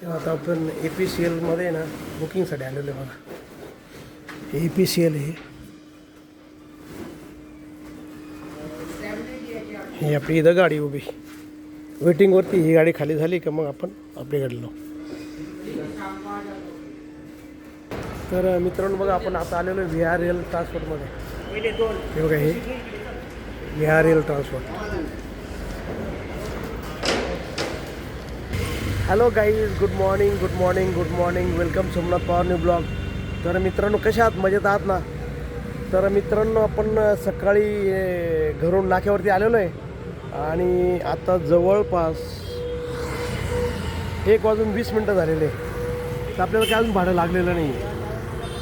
तेव्हा आता आपण ए पी सी एलमध्ये ना बुकिंगसाठी आलेलो आहे बघा. ए पी सी एल हे. ही आपली इथं गाडी उभी. वेटिंगवरती ही गाडी खाली झाली का मग आपण आपली लावू तर मित्रांनो बघा आपण आता आलेलो आहे व्ही आर एल ट्रान्सपोर्टमध्ये हे बघा हे. V R L transport hello guys good morning good morning good morning welcome Somnath Pawar new blog तर मित्रांनो कशा आहात? मजेत आहात ना? तर मित्रांनो आपण सकाळी घरून नाक्यावरती आलेलो आहे. आणि आता जवळपास एक वाजून वीस मिनटं झालेले तर आपल्याला काय अजून भाडं लागलेलं नाही.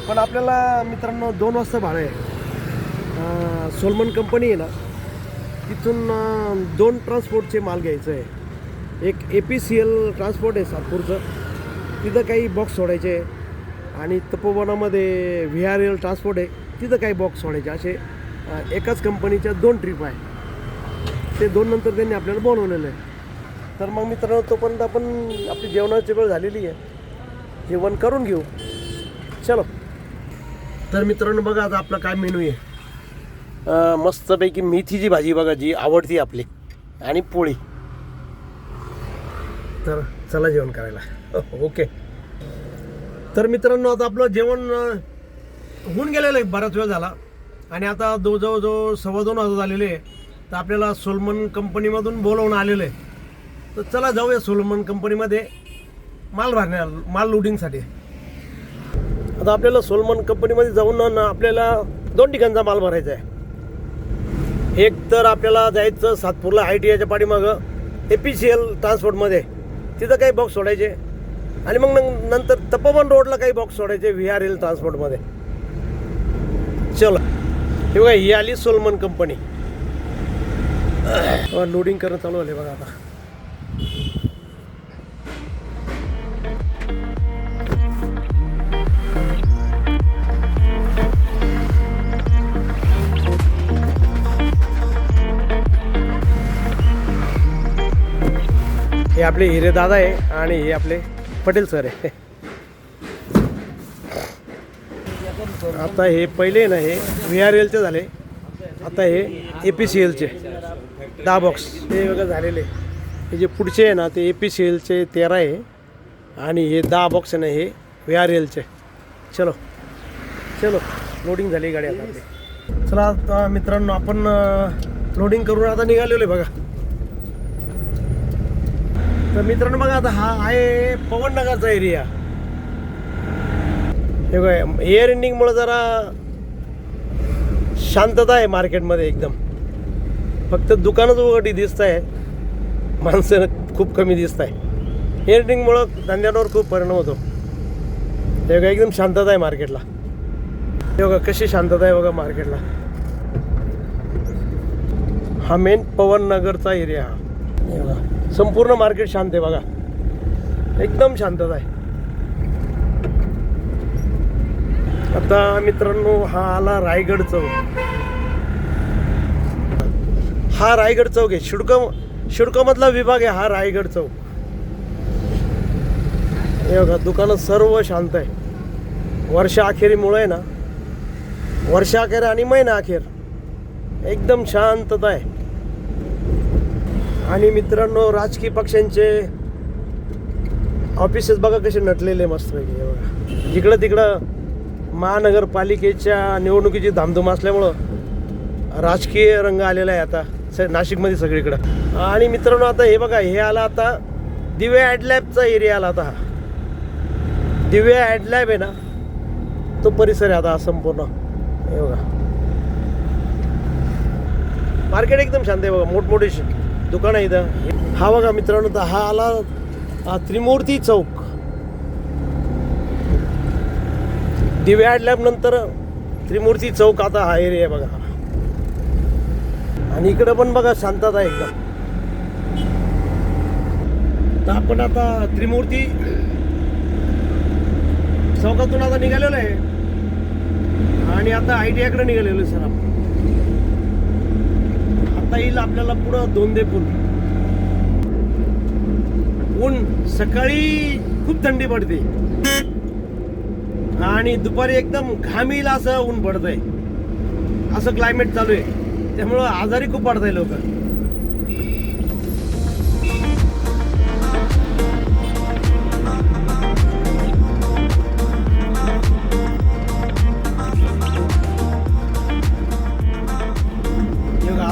पण आपल्याला मित्रांनो दोन वाजता भाडं आहे. सोलमन कंपनी आहे ना? तिथून दोन ट्रान्सपोर्टचे माल घ्यायचं आहे. एक A P C L transport आहे सातपूरचं. तिथं काही बॉक्स सोडायचे. आणि तपोवनामध्ये व्ही आर एल ट्रान्सपोर्ट आहे. तिथं काही बॉक्स सोडायचे. असे एकाच कंपनीच्या दोन ट्रिप आहे. ते दोन नंतर त्यांनी आपल्याला बोलवलेलं आहे. तर मग मित्रांनो तोपर्यंत आपण आपली जेवणाची वेळ झालेली आहे. जेवण करून घेऊ. चलो. तर मित्रांनो बघा आता आपलं काय मेनू आहे. मस्तपैकी मेथीची भाजी बघा जी आवडती आपली. आणि पोळी. तर चला जेवण करायला. ओके. तर मित्रांनो आता आपलं जेवण होऊन गेलेलं आहे. बराच वेळ झाला. आणि आता दो जवळजवळ सव्वा दोन वाजत झालेले आहे. तर आपल्याला सोलमन कंपनीमधून बोलवून आलेलं आहे. तर चला जाऊया सोलमन कंपनीमध्ये. माल भरण्या माल लोडिंगसाठी आता आपल्याला सोलमन कंपनीमध्ये जाऊन आपल्याला दोन ठिकाणचा माल भरायचा आहे. एक तर आपल्याला जायचं सातपूरला आय टी आयच्या पाठीमागं. ए पी सी एल ट्रान्सपोर्टमध्ये तिथं काही बॉक्स सोडायचे. आणि मग नंतर तपोवन रोडला काही बॉक्स सोडायचे व्ही आर एल ट्रान्सपोर्टमध्ये चलो. हे बघा ही आली सोलमन कंपनी लोडिंग करणं चालू झाले बघा आता. हे आपले हिरे दादा आहे आणि हे आपले पटेल सर आहे. आता हे पहिले ना हे व्ही आर एलचे झाले. आता हे ए पी सी एलचे दहा बॉक्स हे वगैरे झालेले. हे जे पुढचे आहे ना ते ए पी सी एलचे तेरा आहे. आणि हे दहा बॉक्स आहे ना हे व्ही आर एलचे चलो. चलो. लोडिंग झाली गाडी आता चला आता मित्रांनो आपण लोडिंग करून आता निघालेलो आहे बघा. तर मित्रांनो बघा आता हा आहे पवननगरचा एरिया हे बघा एअर एंडिंगमुळे जरा शांतता आहे मार्केटमध्ये एकदम. फक्त दुकानच उघडी दिसत आहे माणसं खूप कमी दिसत आहे एअर एंडिंगमुळं धंद्यांवर खूप परिणाम होतो. हे बघा एकदम शांतता आहे मार्केटला हे बघा कशी शांतता आहे बघा मार्केटला हा मेन पवननगरचा एरिया हा बघा. संपूर्ण मार्केट शांत आहे बघा. एकदम शांतता आहे. आता मित्रांनो हा आला रायगड चौक. हा रायगड चौक आहे. शिडक शिडकमधला विभाग आहे हा रायगड चौक. हे बघा दुकानं सर्व शांत आहे. वर्षा अखेरीमुळे आहे ना? वर्षा अखेर आणि महिना अखेर. एकदम शांतता आहे. आणि मित्रांनो राजकीय पक्षांचे ऑफिसेस बघा कसे नटलेले मस्तपैकी बघा. जिकडं तिकडं महानगरपालिकेच्या निवडणुकीची धामधूम असल्यामुळं राजकीय रंग आलेला आहे आता स नाशिकमध्ये सगळीकडं. आणि मित्रांनो आता हे बघा हे आला आता दिव्या ॲडलॅबचा एरिया आला आता हा. दिव्या ॲडलॅब आहे ना तो परिसर आहे आता संपूर्ण. हे बघा. मार्केट एकदम शांत आहे बघा मोठमोठे दुकान आहे इथं. हा बघा मित्रांनो तर हा आला हा त्रिमूर्ती चौक. दिवे आडल्यानंतर नंतर त्रिमूर्ती चौक आता हा एरिया आहे बघा. आणि इकडं पण बघा शांतता आहे एकदम. तर आपण आता त्रिमूर्ती चौकातून आता निघालेलो आहे. आणि आता आय टी आयकडे निघालेलो आहे सर आपण. आता येईल आपल्याला पुढं दोन दे ऊन सकाळी खूप थंडी पडते. आणि दुपारी एकदम घामील असं ऊन पडतंय. असं क्लायमेट चालू आहे. त्यामुळं आजारी खूप पडताय लोक.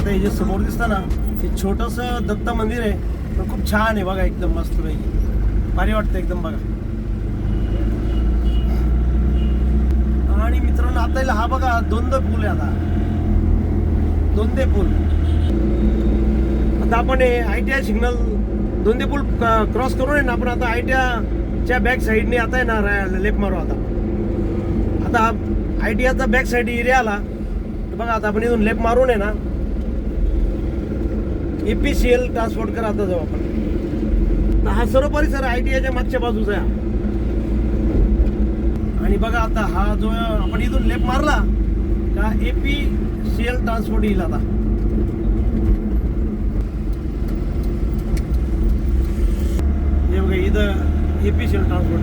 आता हे जे समोर दिसतं ना हे। छोटंसं दत्त मंदिर आहे पण खूप छान आहे बघा एकदम मस्त पैकी भारी वाटतं एकदम बघा। आणि मित्रांनो आता याला हा बघा दोनदा पूल आहे आता. दोनदे पूल आता आपण आय टी आय सिग्नल दोनदे पूल क्रॉस करून आहे ना आपण आता आय टी आयच्या बॅक साईडने आता आहे ना लेफ्ट मारू आता. आता आय टी आयचा बॅक साईड एरिया आला. बघा आता आपण इथून लेफ्ट मारून आहे ना एपीसीएल ट्रान्सपोर्ट करा आता जाऊ आपण. तर हा सर्व परिसर आय टी आयच्या मागच्या बाजूचा आहे. आणि बघा आता हा जो आपण इथून लेप मारला का एपी सी एल ट्रान्सपोर्ट येईल आता. हे बघा इथं पी सी एल ट्रान्सपोर्ट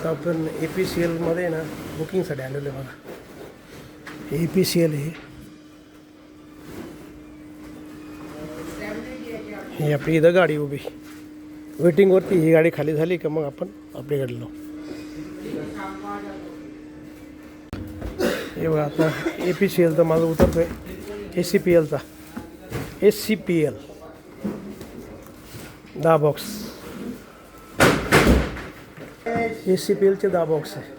आता आपण ए पी सी एलमध्ये ना बुकिंगसाठी आलेलो आहे बघा. ए पी सी एल हे. आपली इथं गाडी उभी. वेटिंगवरती ही गाडी खाली झाली का मग आपण आपली गाडी लावू हे बघा आता ए पी सी एलचा माझं उतरतोय. ए सी पी एलचा एस सी पी एल दहा बॉक्स ए सी पी एलचे दहा बॉक्स आहे.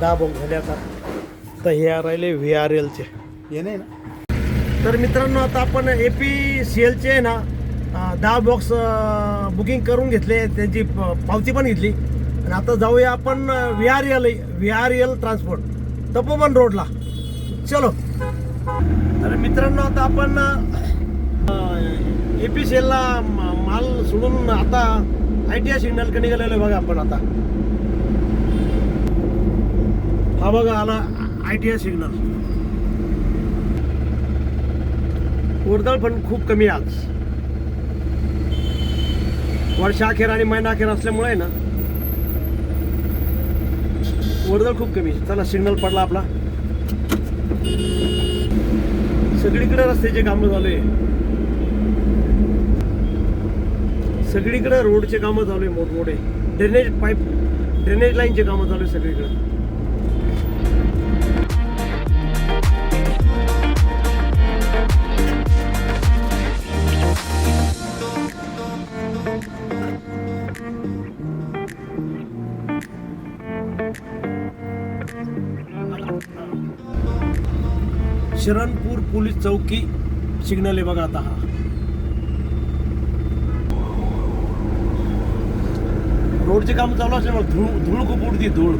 दहा बॉक्स झाले आता. तर हे राहिले व्ही आर एलचे हे नाही ना? तर मित्रांनो आता आपण ए पी सी एलचे ना दहा बॉक्स बुकिंग करून घेतले. त्यांची पावती पण घेतली. आणि आता जाऊया आपण V R L V R L transport Tapovan रोडला चलो. तर मित्रांनो आता आपण ए पी माल सोडून आता आय टी आय सिग्नलकडे गेलेलो बघा आपण आता. हा बघा आला आय टी आय सिग्नल वर्दळ पण खूप कमी आहे आज. वर्षाखेर आणि महिनाखेर असल्यामुळे ना वर्दळ खूप कमी. आहे. चला सिग्नल पडला आपला. सगळीकडे रस्त्याचे कामं चालू आहे सगळीकडे रोडचे कामं चालू आहे मोठमोठे ड्रेनेज पाईप ड्रेनेज लाईनचे कामं चालू आहे सगळीकडे. शरणपूर पोलीस चौकी. सिग्नल आहे बघा आता हा. रोडचे काम चालू असल्यामुळे धूळ धूळ खूप उडती धूळ.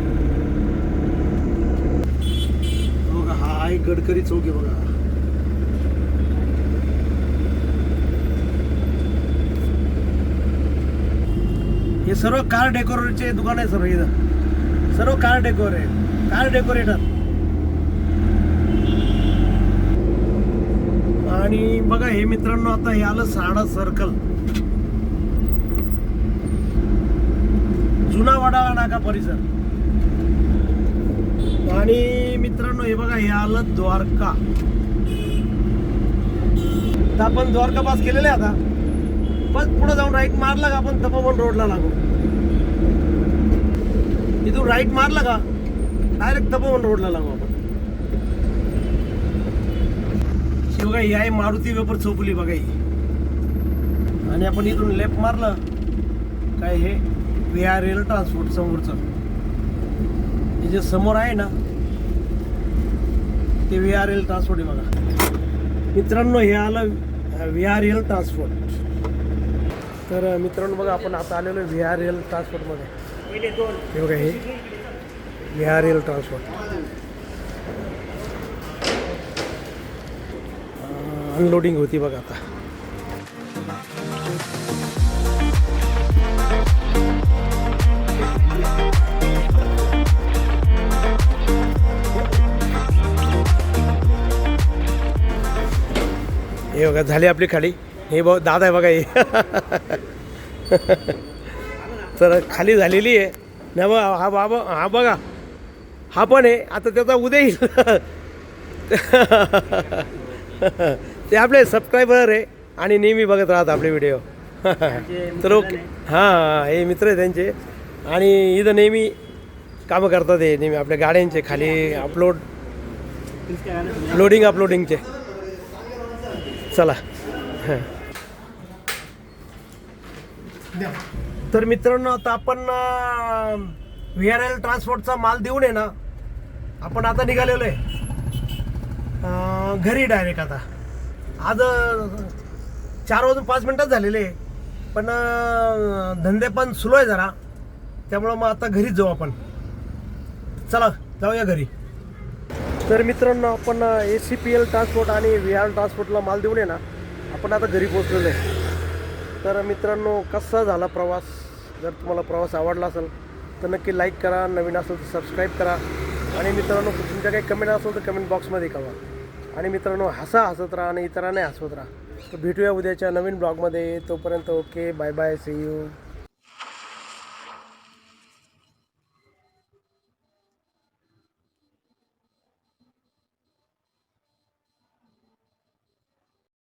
बघा हा आहे गडकरी चौक आहे बघा. हे सर्व कार डेकोरेटचे दुकान आहे सर्व इथं सर्व कार डेकोरेट कार डेकोरेटर. आणि बघा हे मित्रांनो आता हे आलं साडा सर्कल जुना वडाळा नाका परिसर. आणि मित्रांनो हे बघा हे आलं द्वारका. तर आपण द्वारका पास केलेले आता. पण पुढे जाऊन राईट मारला का आपण? तपोवन रोडला लागू. इथून राईट मारला का? डायरेक्ट तपोवन रोडला लागू आपण ही बघा आहे मारुती वेपर चौपली बघा ही. आणि आपण इथून लेफ्ट मारलं काय हे? व्ही आर एल ट्रान्सपोर्ट समोरचं. हे जे समोर आहे ना ते व्ही आर एल ट्रान्सपोर्ट आहे बघा. मित्रांनो हे आलं व्ही आर एल ट्रान्सपोर्ट तर मित्रांनो बघा आपण आता आलेलो व्ही आर एल ट्रान्सपोर्टमध्ये हे बघा हे V R L transport unloading होती बघा आता. हे बघा झाली आपली खाली. हे बघ दादा आहे बघा हे. तर खाली झालेली आहे. नाही बघा हा बाबा हा बघा. हा पण आहे. आता त्याचा उद्या येईल. ते आपले सबस्क्रायबर आहे आणि नेहमी बघत राहत आपले व्हिडिओ तर ओके. हां हे मित्र आहे त्यांचे. आणि इथं नेहमी कामं करतात हे नेहमी आपल्या गाड्यांचे खाली अपलोड लोडिंग अपलोडिंगचे चला. तर मित्रांनो आता आपण व्ही आर एल ट्रान्सपोर्टचा माल देऊन आहे ना आपण आता निघालेलो आहे. घरी डायरेक्ट आता. आज चार वाजून पाच मिनटात झालेले आहे. पण धंदे पण सुलो आहे जरा. त्यामुळं मग आता घरीच जाऊ आपण. चला जाऊया घरी. तर मित्रांनो आपण A C P L transport आणि व्ही आर ट्रान्सपोर्टला माल देऊन आहे ना आपण आता घरी पोचलेलो आहे. तर मित्रांनो कसा झाला प्रवास? जर तुम्हाला प्रवास आवडला असेल तर नक्की लाईक करा नवीन असेल तर सबस्क्राईब करा. आणि मित्रांनो तुमच्या काही कमेंट असेल तर कमेंट बॉक्समध्ये कळवा. आणि मित्रांनो हसा हसत राहा आणि इतरांनाही हसवत राहा. तर भेटूया उद्याच्या नवीन ब्लॉगमध्ये. तोपर्यंत okay bye bye see you